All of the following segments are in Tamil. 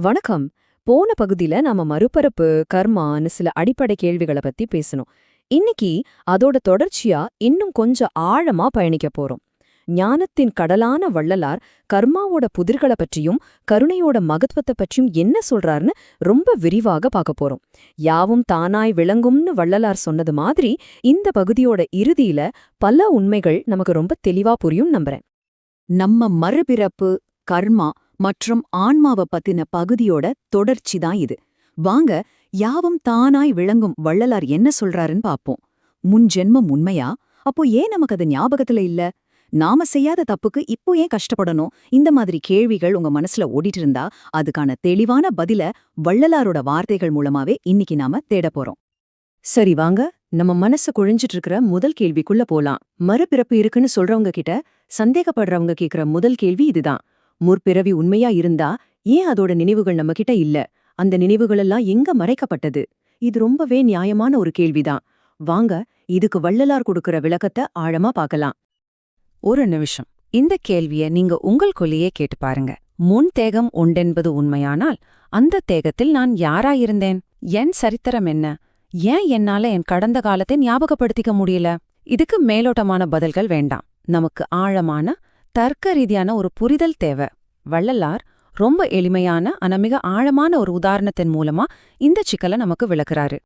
வணக்கம். போன பகுதியில நாம மறுபரப்பு கர்மான்னு சில அடிப்படை கேள்விகளை பத்தி பேசணும். இன்னைக்கு அதோட தொடர்ச்சியா இன்னும் கொஞ்சம் ஆழமா பயணிக்க போறோம். ஞானத்தின் கடலான வள்ளலார் கர்மாவோட புதிர்களை பற்றியும் கருணையோட மகத்துவத்தை பற்றியும் என்ன சொல்றாருன்னு ரொம்ப விரிவாக பார்க்க போறோம். யாவும் தானாய் விளங்கும்னு வள்ளலார் சொன்னது மாதிரி இந்த பகுதியோட இறுதியில பல உண்மைகள் நமக்கு ரொம்ப தெளிவா புரியும் நம்புறேன். நம்ம மறுபிறப்பு கர்மா மற்றும் ஆன்மாவ பத்தின பகுதியோட தொடர்ச்சி தான் இது. வாங்க யாவும் தானாய் விளங்கும் வள்ளலார் என்ன சொல்றாருன்னு பாப்போம். முன் ஜென்மம் உண்மையா? அப்போ ஏன் நமக்கு அது ஞாபகத்துல இல்ல? நாம செய்யாத தப்புக்கு இப்போ ஏன் கஷ்டப்படணும்? இந்த மாதிரி கேள்விகள் உங்க மனசுல ஓடிட்டு இருந்தா அதுக்கான தெளிவான பதில வள்ளலாரோட வார்த்தைகள் மூலமாவே இன்னைக்கு நாம தேட போறோம். சரி வாங்க நம்ம மனசு குழிஞ்சிட்டு இருக்கிற முதல் கேள்விக்குள்ள போலாம். மறுபிறப்பு இருக்குன்னு சொல்றவங்க கிட்ட சந்தேகப்படுறவங்க கேக்குற முதல் கேள்வி இதுதான். முற்பிறவி உண்மையா இருந்தா ஏன் அதோட நினைவுகள் நம்மகிட்ட இல்ல? அந்த நினைவுகளெல்லாம் எங்க மறைக்கப்பட்டது? இது ரொம்பவே நியாயமான ஒரு கேள்விதான். வாங்க இதுக்கு வள்ளலார் கொடுக்கிற விளக்கத்தை ஆழமா பார்க்கலாம். ஒரு நிமிஷம். இந்த கேள்விய நீங்க உங்களுக்குள்ளேயே கேட்டு பாருங்க. முன் தேகம் உண்டென்பது உண்மையானால் அந்த தேகத்தில் நான் யாராயிருந்தேன்? என் சரித்திரம் என்ன? ஏன் என்னால என் கடந்த காலத்தை ஞாபகப்படுத்திக்க முடியல? இதுக்கு மேலோட்டமான பதில்கள் வேண்டாம். நமக்கு ஆழமான தர்க்க ரீதியான ஒரு புரிதல் தேவை. வள்ளலார் ரொம்ப எளிமையான ஆனா மிக ஆழமான ஒரு உதாரணத்தின் மூலமா இந்த சிக்கலை நமக்கு விளக்குறாரு.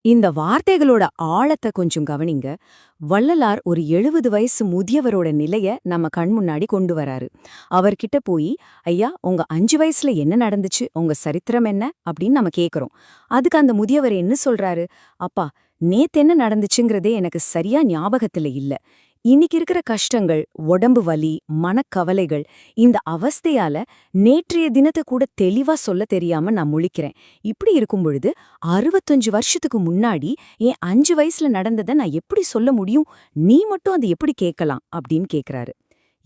இந்த வார்த்தைகளோட ஆழத்தை கொஞ்சம் கவனிங்க. வள்ளலார் ஒரு எழுபது வயசு முதியவரோட நிலைய நம்ம கண் முன்னாடி கொண்டு வராரு. அவர்கிட்ட போய் ஐயா உங்க அஞ்சு வயசுல என்ன நடந்துச்சு? உங்க சரித்திரம் என்ன? அப்படின்னு நம்ம கேக்குறோம். அதுக்கு அந்த முதியவர் என்ன சொல்றாரு? அப்பா நேத்து என்ன நடந்துச்சுங்கிறதே எனக்கு சரியா ஞாபகத்துல இல்ல. இன்னைக்கு இருக்கிற கஷ்டங்கள் உடம்பு வலி மனக்கவலைகள் இந்த அவஸ்தையால நேற்றைய தினத்தை கூட தெளிவா சொல்ல தெரியாம நான் முழிக்கிறேன். இப்படி இருக்கும் பொழுது அறுபத்தஞ்சு வருஷத்துக்கு முன்னாடி என் அஞ்சு வயசுல நடந்ததை நான் எப்படி சொல்ல முடியும்? நீ மட்டும் அதை எப்படி கேட்கலாம்? அப்படின்னு கேக்குறாரு.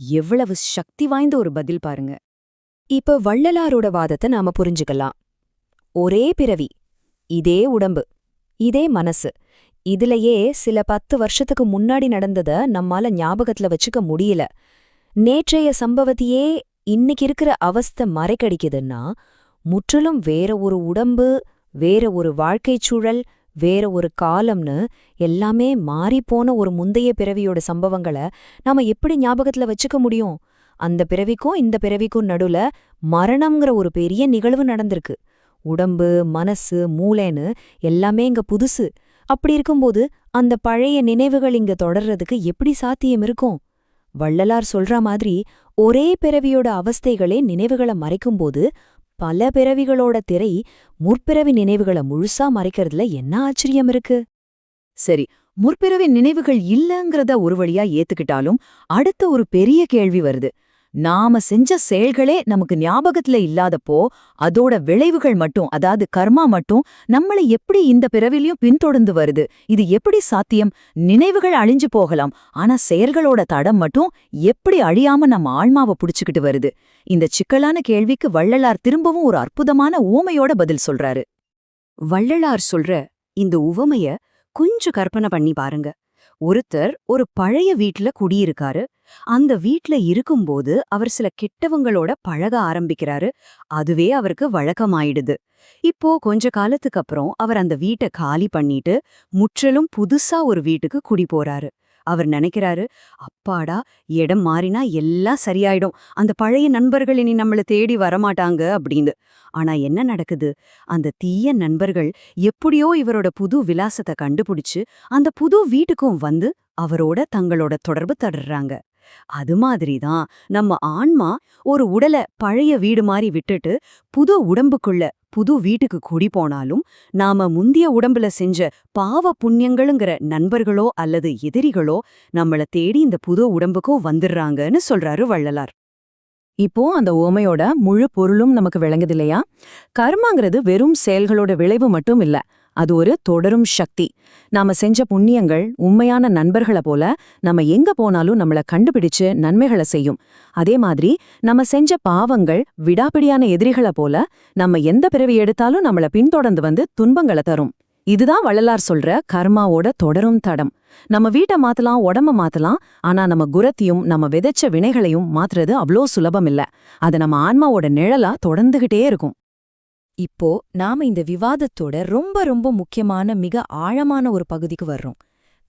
எவ்வளவு சக்தி வாய்ந்த ஒரு பதில் பாருங்க. இப்ப வள்ளலாரோட வாதத்தை நாம புரிஞ்சுக்கலாம். ஒரே பிறவி இதே உடம்பு இதே மனசு இதுலயே சில பத்து வருஷத்துக்கு முன்னாடி நடந்தத நம்மால ஞாபகத்துல வச்சுக்க முடியல. நேற்றைய சம்பவத்தையே இன்னைக்கு இருக்கிற அவஸ்தை மறைக்கடிக்குதுன்னா முற்றிலும் வேற ஒரு உடம்பு வேற ஒரு வாழ்க்கைச் சூழல் வேற ஒரு காலம்னு எல்லாமே மாறிப்போன ஒரு முந்தைய பிறவியோட சம்பவங்களை நாம எப்படி ஞாபகத்துல வச்சுக்க முடியும்? அந்த பிறவிக்கும் இந்த பிறவிக்கும் நடுல மரணம்ங்கிற ஒரு பெரிய நிகழ்வு நடந்திருக்கு. உடம்பு மனசு மூளைன்னு எல்லாமே இங்க புதுசு. அப்படி இருக்கும்போது அந்த பழைய நினைவுகள் இங்க தொடர்றதுக்கு எப்படி சாத்தியம் இருக்கும்? வள்ளலார் சொல்ற மாதிரி ஒரே பிறவியோட அவஸ்தைகளே நினைவுகளை மறைக்கும்போது பல பிறவிகளோட திரை முற்பிறவி நினைவுகளை முழுசா மறைக்கிறதுல என்ன ஆச்சரியம் இருக்கு? சரி முற்பிறவி நினைவுகள் இல்லங்கறத ஒரு வழியா ஏத்துக்கிட்டாலும் அடுத்த ஒரு பெரிய கேள்வி வருது. நாம செஞ்ச செயல்களே நமக்கு ஞாபகத்துல இல்லாதப்போ அதோட விளைவுகள் மட்டும் அதாவது கர்மா மட்டும் நம்மளை எப்படி இந்த பிறவிலையும் பின்தொடர்ந்து வருது? இது எப்படி சாத்தியம்? நினைவுகள் அழிஞ்சு போகலாம். ஆனா செயல்களோட தடம் மட்டும் எப்படி அழியாம நம்ம ஆன்மாவை புடிச்சுக்கிட்டு வருது? இந்த சிக்கலான கேள்விக்கு வள்ளலார் திரும்பவும் ஒரு அற்புதமான ஊமையோட பதில் சொல்றாரு. வள்ளலார் சொல்ற இந்த உவமைய கொஞ்சம் கற்பனை பண்ணி பாருங்க. ஒருத்தர் ஒரு பழைய வீட்ல குடியிருக்காரு. அந்த வீட்ல இருக்கும்போது அவர் சில கெட்டவங்களோட பழக ஆரம்பிக்கிறாரு. அதுவே அவருக்கு வழக்கமாயிடுது. இப்போ கொஞ்ச காலத்துக்கு அப்புறம் அவர் அந்த வீட்டை காலி பண்ணிட்டு முற்றிலும் புதுசா ஒரு வீட்டுக்கு குடி போறாரு அவர் நினைக்கிறாரு அப்பாடா இடம் மாறினா எல்லாம் சரியாயிடும். அந்த பழைய நண்பர்கள் இனி நம்மள தேடி வரமாட்டாங்க அப்படின்னு ஆனா என்ன நடக்குது? அந்த தீய நண்பர்கள் எப்படியோ இவரோட புது விலாசத்தை கண்டுபிடிச்சு அந்த புது வீட்டுக்கும் வந்து அவரோட தங்களோட தொடர்பு தடுறாங்க. அது மாதிரிதான் நம்ம ஆன்மா ஒரு உடலை பழைய வீடு மாதிரி விட்டுட்டு புது உடம்புக்குள்ள புது வீட்டுக்கு குடி போனாலும் நாம முந்திய உடம்புல செஞ்ச பாவ புண்ணியங்களுங்கிற நண்பர்களோ அல்லது எதிரிகளோ நம்மள தேடி இந்த புது உடம்புக்கும் வந்துடுறாங்கன்னு சொல்றாரு வள்ளலார். இப்போ அந்த ஓமையோட முழு பொருளும் நமக்கு விளங்குது இல்லையா? கர்மாங்கிறது வெறும் செயல்களோட விளைவு மட்டும் இல்ல. அது ஒரு தொடரும் சக்தி. நாம செஞ்ச புண்ணியங்கள் உண்மையான நண்பர்கள போல நம்ம எங்க போனாலும் நம்மள கண்டுபிடிச்சு நன்மைகளை செய்யும். அதே மாதிரி நம்ம செஞ்ச பாவங்கள் விடாப்பிடியான எதிரிகள போல நம்ம எந்த பிறவி எடுத்தாலும் நம்மள பின்தொடர்ந்து வந்து துன்பங்களை தரும். இதுதான் வள்ளலார் சொல்ற கர்மாவோட தொடரும் தடம். நம்ம வீட்டை மாத்தலாம் உடம்ப மாத்தலாம் ஆனா நம்ம குரத்தையும் நம்ம விதைச்ச வினைகளையும் மாத்துறது அவ்ளோ சுலபம் இல்ல. அது நம்ம ஆன்மாவோட நிழலா தொடர்ந்துகிட்டே இருக்கும். இப்போ நாம இந்த விவாதத்தோட ரொம்ப ரொம்ப முக்கியமான மிக ஆழமான ஒரு பகுதிக்கு வர்றோம்.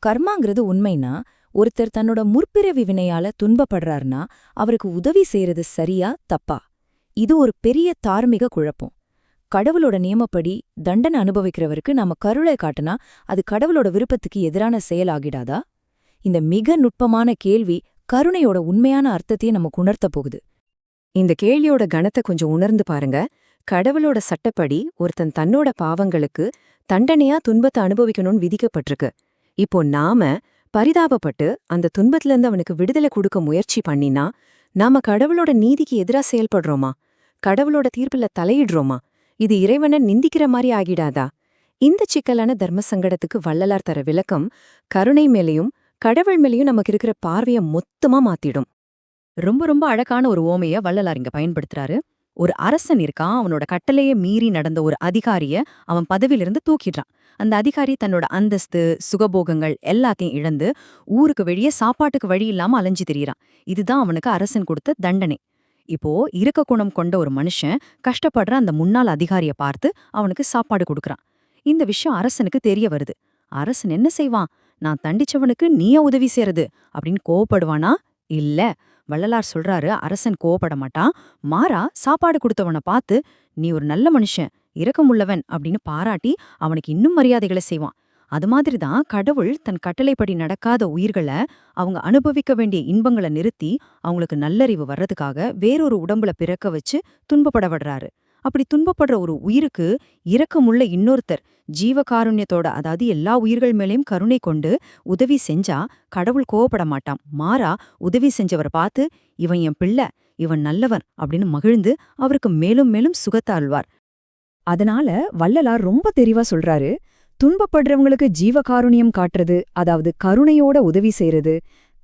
கர்மாங்கிறது உண்மைனா ஒருத்தர் தன்னோட முற்பிறவி வினையால துன்பப்படுறாருன்னா அவருக்கு உதவி செய்யறது சரியா தப்பா? இது ஒரு பெரிய தார்மீக குழப்பம். கடவுளோட நியமப்படி தண்டனை அனுபவிக்கிறவருக்கு நாம கருளை காட்டுனா அது கடவுளோட விருப்பத்துக்கு எதிரான செயல் ஆகிடாதா? இந்த மிக நுட்பமான கேள்வி கருணையோட உண்மையான அர்த்தத்தையே நமக்கு உணர்த்தப் போகுது. இந்த கேள்வியோட கணத்தை கொஞ்சம் உணர்ந்து பாருங்க. கடவுளோட சட்டப்படி ஒருத்தன் தன்னோட பாவங்களுக்கு தண்டனையா துன்பத்தை அனுபவிக்கணும்னு விதிக்கப்பட்டிருக்கு. இப்போ நாம பரிதாபப்பட்டு அந்த துன்பத்திலிருந்து அவனுக்கு விடுதலை கொடுக்க முயற்சி பண்ணினா நாம கடவுளோட நீதிக்கு எதிரா செயல்படுறோமா? கடவுளோட தீர்ப்புல தலையிடுறோமா? இது இறைவனை நிந்திக்கிற மாதிரி ஆகிடாதா? இந்த சிக்கலான தர்ம சங்கடத்துக்கு வள்ளலார் தர விளக்கம் கருணை மேலையும் கடவுள் மேலையும் நமக்கு இருக்கிற பார்வைய மொத்தமா மாத்திடும். ரொம்ப ரொம்ப அழகான ஒரு ஓமையை வள்ளலார் இங்க பயன்படுத்துறாரு. ஒரு அரசன் இருக்கான் அவனோட கட்டளைய மீறி நடந்த ஒரு அதிகாரிய அவன் பதவியிலிருந்து தூக்கிடுறான். அந்த அதிகாரி தன்னோட அந்தஸ்து சுகபோகங்கள் எல்லாத்தையும் இழந்து ஊருக்கு வெளியே சாப்பாட்டுக்கு வழி இல்லாம அலைஞ்சு திரியறான். இதுதான் அவனுக்கு அரசன் கொடுத்த தண்டனை. இப்போ இருக்க குணம் கொண்ட ஒரு மனுஷன் கஷ்டப்படுற அந்த முன்னாள் அதிகாரிய பார்த்து அவனுக்கு சாப்பாடு கொடுக்கறான். இந்த விஷயம் அரசனுக்கு தெரிய வருது. அரசன் என்ன செய்வான்? நான் தண்டிச்சவனுக்கு நீயே உதவி செய்யறது அப்படின்னு கோவப்படுவானா? இல்ல. வள்ளலார் சொல்றாரு அரசன் கோவப்பட மாட்டான். மாறா சாப்பாடு கொடுத்தவனை பார்த்து நீ ஒரு நல்ல மனுஷன் இரக்கமுள்ளவன் அப்படின்னு பாராட்டி அவனுக்கு இன்னும் மரியாதைகளை செய்வான். அது மாதிரி தான் கடவுள் தன் கட்டளைப்படி நடக்காத உயிர்களை அவங்க அனுபவிக்க வேண்டிய இன்பங்களை நிறுத்தி அவங்களுக்கு நல்லறிவு வர்றதுக்காக வேறொரு உடம்புல பிறக்க வச்சு துன்பப்பட விடுறாரு அப்படி துன்பப்படுற ஒரு உயிருக்கு இரக்கமுள்ள இன்னொருத்தர் ஜீவகாருண்யத்தோட அதாவது எல்லா உயிர்கள் மேலேயும் கருணை கொண்டு உதவி செஞ்சா கடவுள் கோவப்பட மாட்டான். மாறா உதவி செஞ்சவரை பார்த்து இவன் என் பிள்ளை இவன் நல்லவன் அப்படின்னு மகிழ்ந்து அவருக்கு மேலும் மேலும் சுகத்தை அல்வார் அதனால வள்ளலார் ரொம்ப தெளிவா சொல்றாரு துன்பப்படுறவங்களுக்கு ஜீவகாருண்யம் காட்டுறது அதாவது கருணையோட உதவி செய்யறது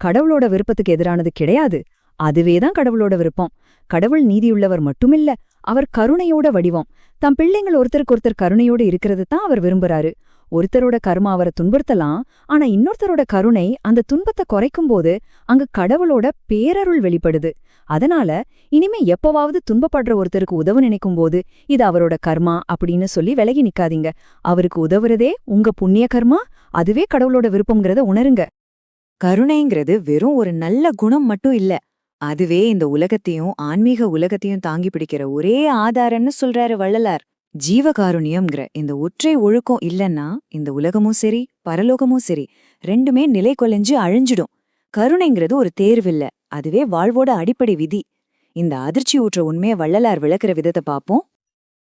கடவுளோட விருப்பத்துக்கு எதிரானது கிடையாது. அதுவேதான் கடவுளோட விருப்பம். கடவுள் நீதியுள்ளவர் மட்டுமில்ல அவர் கருணையோட வடிவம். தம் பிள்ளைங்கள் ஒருத்தருக்கு ஒருத்தர் கருணையோட இருக்கிறது தான் அவர் விரும்புறாரு. ஒருத்தரோட கர்மா அவரை துன்புறுத்தலாம் ஆனா இன்னொருத்தரோட கருணை அந்த துன்பத்தை குறைக்கும்போது அங்க கடவுளோட பேரருள் வெளிப்படுது. அதனால இனிமே எப்பவாவது துன்பப்படுற ஒருத்தருக்கு உதவ நினைக்கும் போது இது அவரோட கர்மா அப்படின்னு சொல்லி விலகி நிக்காதீங்க. அவருக்கு உதவுறதே உங்க புண்ணிய கர்மா அதுவே கடவுளோட விருப்பம்ங்கிறத உணருங்க. கருணைங்கிறது வெறும் ஒரு நல்ல குணம் மட்டும் இல்ல. அதுவே இந்த உலகத்தையும் ஆன்மீக உலகத்தையும் தாங்கி பிடிக்கிற ஒரே ஆதாரம்னு சொல்றாரு வள்ளலார். ஜீவகாருண்யம்ங்கிற இந்த ஒற்றை ஒழுக்கம் இல்லன்னா இந்த உலகமும் சரி பரலோகமும் சரி ரெண்டுமே நிலை கொலைஞ்சு அழிஞ்சிடும். கருணைங்கிறது ஒரு தேர்வில்ல அதுவே வாழ்வோட அடிப்படை விதி. இந்த அதிர்ச்சி ஊற்ற உண்மையை வள்ளலார் விளக்குற விதத்தை பாப்போம்.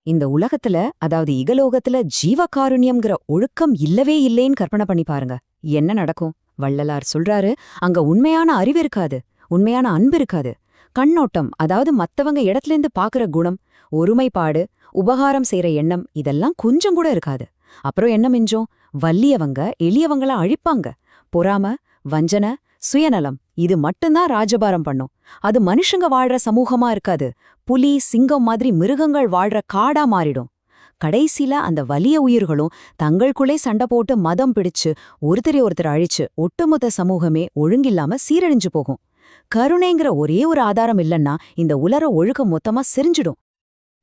இந்த உலகத்துல அதாவது இகலோகத்துல ஜீவகாருண்யம்ங்கிற ஒழுக்கம் இல்லவே இல்லேன்னு கற்பனை பண்ணி பாருங்க. என்ன நடக்கும்? வள்ளலார் சொல்றாரு அங்க உண்மையான அறிவு இருக்காது. உண்மையான அன்பு இருக்காது. கண்ணோட்டம் அதாவது மத்தவங்க இடத்துலேருந்து பாக்குற குணம் ஒருமைப்பாடு உபகாரம் செய்யற எண்ணம் இதெல்லாம் கொஞ்சம் கூட இருக்காது. அப்புறம் என்ன மிஞ்சம்? வல்லியவங்க எளியவங்கள அழிப்பாங்க. பொறாம வஞ்சன சுயநலம் இது மட்டும்தான் ராஜபாரம் பண்ணும். அது மனுஷங்க வாழ்ற சமூகமா இருக்காது. புலி சிங்கம் மாதிரி மிருகங்கள் வாழ்ற காடா மாறிடும். கடைசில அந்த வலிய உயிர்களும் தங்களுக்குள்ளே சண்டை போட்டு மதம் பிடிச்சு ஒருத்தரை ஒருத்தர் அழிச்சு ஒட்டுமொத்த சமூகமே ஒழுங்கில்லாம சீரழிஞ்சு போகும். கருணைங்கிற ஒரே ஒரு ஆதாரம் இல்லைன்னா இந்த உலர ஒழுக்கம் மொத்தமா செரிஞ்சிடும்.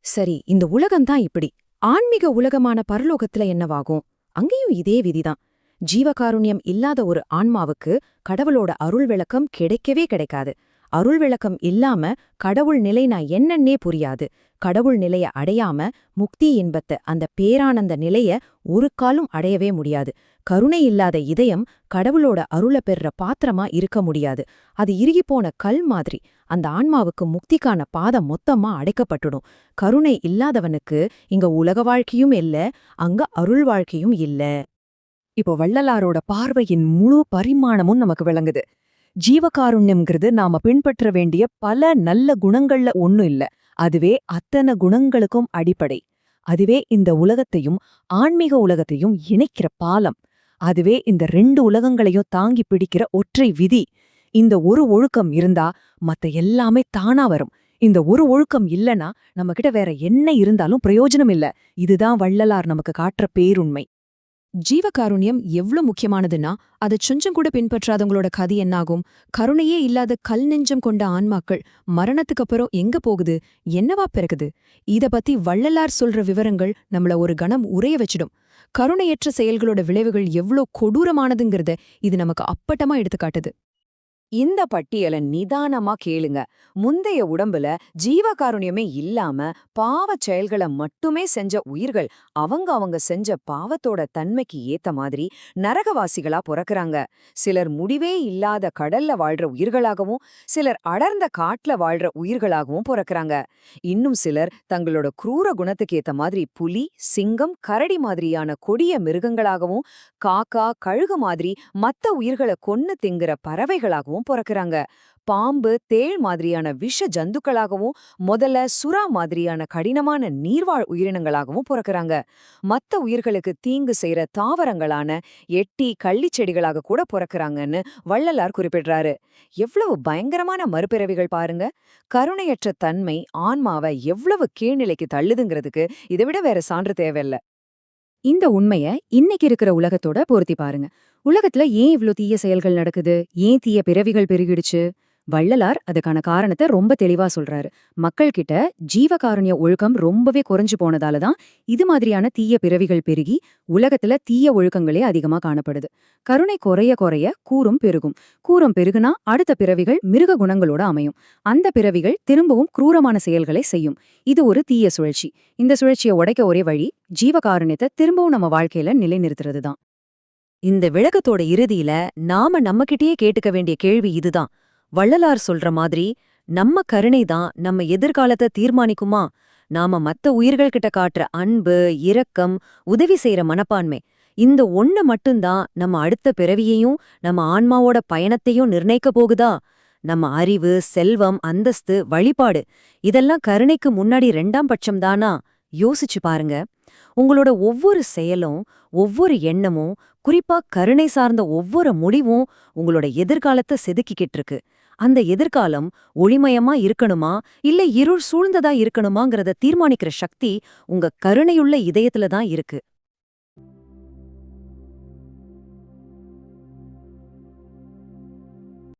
சரி இந்த உலகம்தான் இப்படி. ஆன்மீக உலகமான பரலோகத்துல என்னவாகும்? அங்கேயும் இதே விதிதான். ஜீவகாருண்யம் இல்லாத ஒரு ஆன்மாவுக்கு கடவுளோட அருள் விளக்கம் கிடைக்கவே கிடைக்காது. அருள் விளக்கம் இல்லாம கடவுள் நிலைனா என்னன்னே புரியாது. கடவுள் நிலைய அடையாம முக்தி இன்பத்த அந்த பேரானந்த நிலைய ஒரு காலும் அடையவே முடியாது. கருணை இல்லாத இதயம் கடவுளோட அருள பெறுற பாத்திரமா இருக்க முடியாது. அது இறுகிப்போன கல் மாதிரி. அந்த ஆன்மாவுக்கு முக்திக்கான பாதம் மொத்தமா அடைக்கப்பட்டுடும். கருணை இல்லாதவனுக்கு இங்க உலக வாழ்க்கையும் இல்ல அங்க அருள் வாழ்க்கையும் இல்ல. இப்போ வள்ளலாரோட பார்வையின் முழு பரிமாணமும் நமக்கு விளங்குது. ஜீவகாருண்யம்ங்கிறது நாம பின்பற்ற வேண்டிய பல நல்ல குணங்கள்ல ஒண்ணும் இல்ல. அதுவே அத்தனை குணங்களுக்கும் அடிப்படை. அதுவே இந்த உலகத்தையும் ஆன்மீக உலகத்தையும் இணைக்கிற பாலம். அதுவே இந்த ரெண்டு உலகங்களையும் தாங்கி பிடிக்கிற ஒற்றை விதி. இந்த ஒரு ஒழுக்கம் இருந்தா மத்த எல்லாமே தானா வரும். இந்த ஒரு ஒழுக்கம் இல்லனா நம்மகிட்ட வேற என்ன இருந்தாலும் பிரயோஜனம் இல்ல. இதுதான் வள்ளலார் நமக்கு காட்டுற பேருண்மை. ஜீவகாருண்யம் எவ்ளோ முக்கியமானதுன்னா அதை கொஞ்சம் கூட பின்பற்றாதவங்களோட கதி என்னாகும்? கருணையே இல்லாத கல் நெஞ்சம் கொண்ட ஆன்மாக்கள் மரணத்துக்கு அப்புறம் எங்க போகுது? என்னவா பிறகுது? இத பத்தி வள்ளலார் சொல்ற விவரங்கள் நம்மள ஒரு கணம் உரைய வச்சிடும். கருணையற்ற செயல்களோட விளைவுகள் எவ்ளோ கொடூரமானதுங்கிறத இது நமக்கு அப்பட்டமா எடுத்துக்காட்டுது. இந்த பட்டியலை நிதானமா கேளுங்க. முந்தைய உடம்புல ஜீவகாருண்யமே இல்லாம பாவச் செயல்களை மட்டுமே செஞ்ச உயிர்கள் அவங்க அவங்க செஞ்ச பாவத்தோட தன்மைக்கு ஏத்த மாதிரி நரகவாசிகளா பிறக்கிறாங்க. சிலர் முடிவே இல்லாத கடல்ல வாழ்ற உயிர்களாகவும் சிலர் அடர்ந்த காட்டுல வாழ்ற உயிர்களாகவும் பிறக்கிறாங்க. இன்னும் சிலர் தங்களோட குரூர குணத்துக்கு ஏத்த மாதிரி புலி சிங்கம் கரடி மாதிரியான கொடிய மிருகங்களாகவும் காக்கா கழுகு மாதிரி மத்த உயிர்களை கொன்னு திங்குற பறவைகளாகவும் பிறக்கறாங்க. பாம்பு தேள் மாதிரியான விஷ ஜந்துக்களாகவும் முதல்ல சுறா மாதிரியான கடினமான நீர்வாழ் உயிரினங்களாகவும் பிறக்கறாங்க. மத்த உயிர்களுக்கு தீங்கு செய்யற தாவரங்களான எட்டி கள்ளிச் செடிகளாக கூட பிறக்கிறாங்கன்னு வள்ளலார் குறிப்பிடுறாரு. எவ்வளவு பயங்கரமான மறுபிறவிகள் பாருங்க. கருணையற்ற தன்மை ஆன்மாவை எவ்வளவு கீழ்நிலைக்கு தள்ளுதுங்கிறதுக்கு இதை விட வேற சான்று தேவையில்ல. இந்த உண்மைய இன்னைக்கு இருக்கிற உலகத்தோட பொருத்தி பாருங்க. உலகத்துல ஏன் இவ்ளோ தீய செயல்கள் நடக்குது? ஏன் தீய பிறவிகள் பெருகிடுச்சு? வள்ளலார் அதுக்கான காரணத்தை ரொம்ப தெளிவா சொல்றாரு. மக்கள் கிட்ட ஜீவகாருண்ய ஒழுக்கம் ரொம்பவே குறைஞ்சு போனதால தான் இது மாதிரியான தீய பிறவிகள் பெருகி உலகத்துல தீய ஒழுக்கங்களே அதிகமா காணப்படுது. கருணை குறைய குறைய கூறும் பெருகும். கூறும் பெருகுனா அடுத்த பிறவிகள் மிருக குணங்களோட அமையும். அந்த பிறவிகள் திரும்பவும் குரூரமான செயல்களை செய்யும். இது ஒரு தீய சுழற்சி. இந்த சுழற்சியை உடைக்க ஒரே வழி ஜீவகாருண்யத்தை திரும்பவும் நம்ம வாழ்க்கையில நிலைநிறுத்துறது தான் இந்த விளக்கத்தோட இறுதியில நாம நம்மகிட்டயே கேட்டுக்க வேண்டிய கேள்வி இதுதான். வள்ளலார் சொல்ற மாதிரி நம்ம கருணை தான் நம்ம எதிர்காலத்தை தீர்மானிக்குமா? நாம மத்த உயிர்கள் கிட்ட காட்டுற அன்பு இரக்கம் உதவி செய்யற மனப்பான்மை இந்த ஒண்ணு மட்டும்தான் நம்ம அடுத்த பிறவியையும் நம்ம ஆன்மாவோட பயணத்தையும் நிர்ணயிக்க போகுதா? நம்ம அறிவு செல்வம் அந்தஸ்து வழிபாடு இதெல்லாம் கருணைக்கு முன்னாடி ரெண்டாம் பட்சம் தானா? யோசிச்சு பாருங்க. உங்களோட ஒவ்வொரு செயலும் ஒவ்வொரு எண்ணமும் குறிப்பா கருணை சார்ந்த ஒவ்வொரு முடிவும் உங்களோட எதிர்காலத்தை செதுக்கிக்கிட்டு இருக்கு. அந்த எதிர்காலம் ஒளிமயமா இருக்கணுமா? இல்ல இருள் சூழ்ந்ததா இருக்கணுமாங்கிறத தீர்மானிக்கிற சக்தி உங்க கருணையுள்ள இதயத்துல தான் இருக்கு.